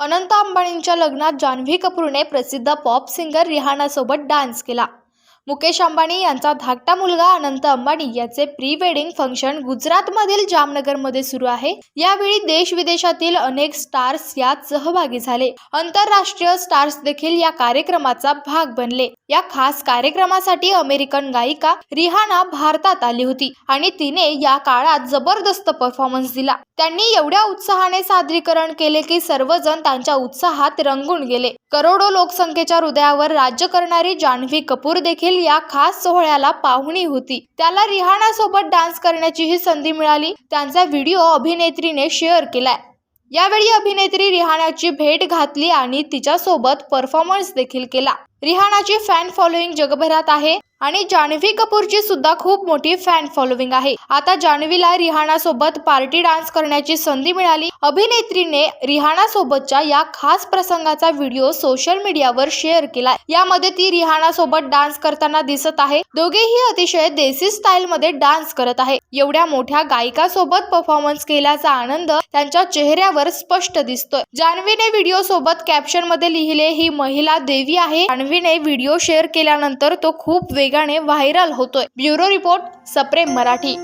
अनंत अंबानींच्या लग्नात जान्हवी कपूरने प्रसिद्ध पॉप सिंगर रिहानासोबत डान्स केला. मुकेश अंबानी यांचा धाकटा मुलगा अनंत अंबानी याचे प्री वेडिंग फंक्शन गुजरातमधील जामनगरमध्ये सुरू आहे. यावेळी देश विदेशातील अनेक स्टार्स यात सहभागी झाले. आंतरराष्ट्रीय स्टार्स देखील या कार्यक्रमाचा भाग बनले. या खास कार्यक्रमासाठी अमेरिकन गायिका रिहाना भारतात आली होती आणि तिने या काळात जबरदस्त परफॉर्मन्स दिला. त्यांनी एवढ्या उत्साहाने सादरीकरण केले की सर्वजण त्यांच्या उत्साहात रंगून गेले. करोडो लोकसंख्येच्या हृदयावर राज्य करणारी जान्हवी कपूर देखील या खास सोहळ्याला पाहुणी होती. त्याला रिहाना सोबत डान्स करण्याचीही संधी मिळाली. त्यांचा व्हिडिओ अभिनेत्रीने शेअर केलाय. यावेळी अभिनेत्री रिहानाची भेट घातली आणि तिच्यासोबत परफॉर्मन्स देखील केला. रिहानाची फॅन फॉलोईंग जगभरात आहे. आणि जान्हवी कपूरची सुद्धा खूप मोठी फॅन फॉलोविंग आहे. आता जान्हवीला रिहाना सोबत पार्टी डान्स करण्याची संधी मिळाली. अभिनेत्रीने रिहाना सोबतच्या या खास प्रसंगाचा व्हिडिओ सोशल मीडियावर शेअर केला. यामध्ये ती रिहाना सोबत डान्स करताना दिसत आहे. दोघेही अतिशय देसी स्टाईल मध्ये डान्स करत आहे. एवढ्या मोठ्या गायिका सोबत परफॉर्मन्स केल्याचा आनंद त्यांच्या चेहऱ्यावर स्पष्ट दिसतोय. जान्हवीने व्हिडिओ सोबत कॅप्शनमध्ये लिहिले ही महिला देवी आहे. जान्हवीने व्हिडिओ शेअर केल्यानंतर तो खूप वेगाने व्हायरल होतोय. ब्युरो रिपोर्ट सप्रेम मराठी.